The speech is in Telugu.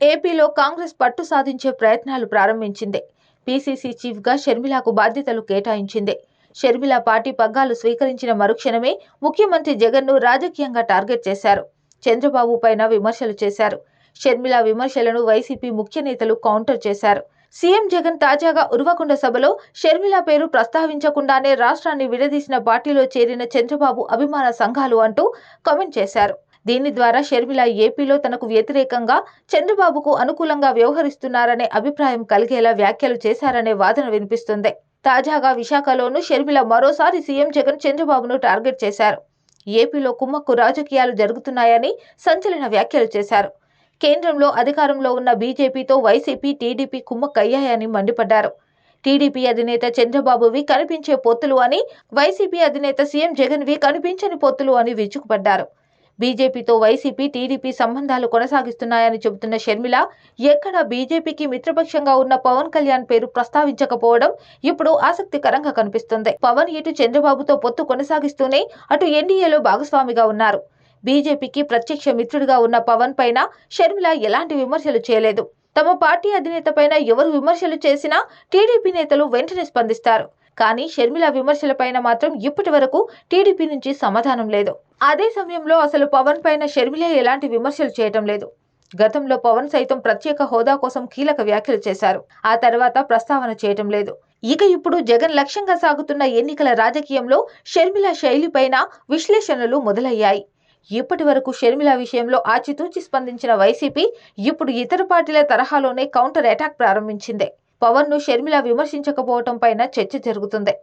ఏపీలో కాంగ్రెస్ పట్టు సాధించే ప్రయత్నాలు ప్రారంభించింది. పీసీసీ చీఫ్గా షర్మిలాకు బాధ్యతలు కేటాయించింది. షర్మిల పార్టీ పగ్గాలు స్వీకరించిన మరుక్షణమే ముఖ్యమంత్రి జగన్ను రాజకీయంగా టార్గెట్ చేశారు. చంద్రబాబు పైన విమర్శలు చేశారు. షర్మిల విమర్శలను వైసీపీ ముఖ్య నేతలు కౌంటర్ చేశారు. సీఎం జగన్ తాజాగా ఉర్వకొండ సభలో షర్మిల పేరు ప్రస్తావించకుండానే రాష్ట్రాన్ని విడదీసిన పార్టీలో చేరిన చంద్రబాబు అభిమాన సంఘాలు అంటూ కామెంట్ చేశారు. దీని ద్వారా షర్మిల ఏపీలో తనకు వ్యతిరేకంగా చంద్రబాబుకు అనుకూలంగా వ్యవహరిస్తున్నారనే అభిప్రాయం కలిగేలా వ్యాఖ్యలు చేశారనే వాదన వినిపిస్తుంది. తాజాగా విశాఖలోనూ షర్మిల మరోసారి సీఎం జగన్ చంద్రబాబును టార్గెట్ చేశారు. ఏపీలో కుమ్మక్కు రాజకీయాలు జరుగుతున్నాయని సంచలన వ్యాఖ్యలు చేశారు. కేంద్రంలో అధికారంలో ఉన్న బీజేపీతో వైసీపీ టీడీపీ కుమ్మక్కయ్యాయని మండిపడ్డారు. టీడీపీ అధినేత చంద్రబాబువి కనిపించే పొత్తులు అని వైసీపీ అధినేత సీఎం జగన్వి కనిపించని పొత్తులు అని విరుచుకుపడ్డారు. బీజేపీతో వైసీపీ టీడీపీ సంబంధాలు కొనసాగిస్తున్నాయని చెబుతున్న షర్మిల ఎక్కడ బీజేపీకి మిత్రపక్షంగా ఉన్న పవన్ కళ్యాణ్ పేరు ప్రస్తావించకపోవడం ఇప్పుడు ఆసక్తికరంగా కనిపిస్తుంది. పవన్ ఇటు చంద్రబాబుతో పొత్తు కొనసాగిస్తూనే అటు ఎన్డీఏలో భాగస్వామిగా ఉన్నారు. బీజేపీకి ప్రత్యక్ష మిత్రుడిగా ఉన్న పవన్ పైన షర్మిల ఎలాంటి విమర్శలు చేయలేదు. తమ పార్టీ అధినేత పైన ఎవరు విమర్శలు చేసినా టీడీపీ నేతలు వెంటనే స్పందిస్తారు. కానీ షర్మిల విమర్శలపైన మాత్రం ఇప్పటి వరకు టీడీపీ నుంచి సమాధానం లేదు. అదే సమయంలో అసలు పవన్ పైన షర్మిల ఎలాంటి విమర్శలు చేయటం లేదు. గతంలో పవన్ సైతం ప్రత్యేక హోదా కోసం కీలక వ్యాఖ్యలు చేశారు. ఆ తర్వాత ప్రస్తావన చేయటం లేదు. ఇక ఇప్పుడు జగన్ లక్ష్యంగా సాగుతున్న ఎన్నికల రాజకీయంలో షర్మిల శైలిపైన విశ్లేషణలు మొదలయ్యాయి. ఇప్పటి వరకు షర్మిల విషయంలో ఆచితూచి స్పందించిన వైసీపీ ఇప్పుడు ఇతర పార్టీల తరహాలోనే కౌంటర్ అటాక్ ప్రారంభించింది. పవన్ను షర్మిల విమర్శించకపోవటం పైన చర్చ జరుగుతుంది.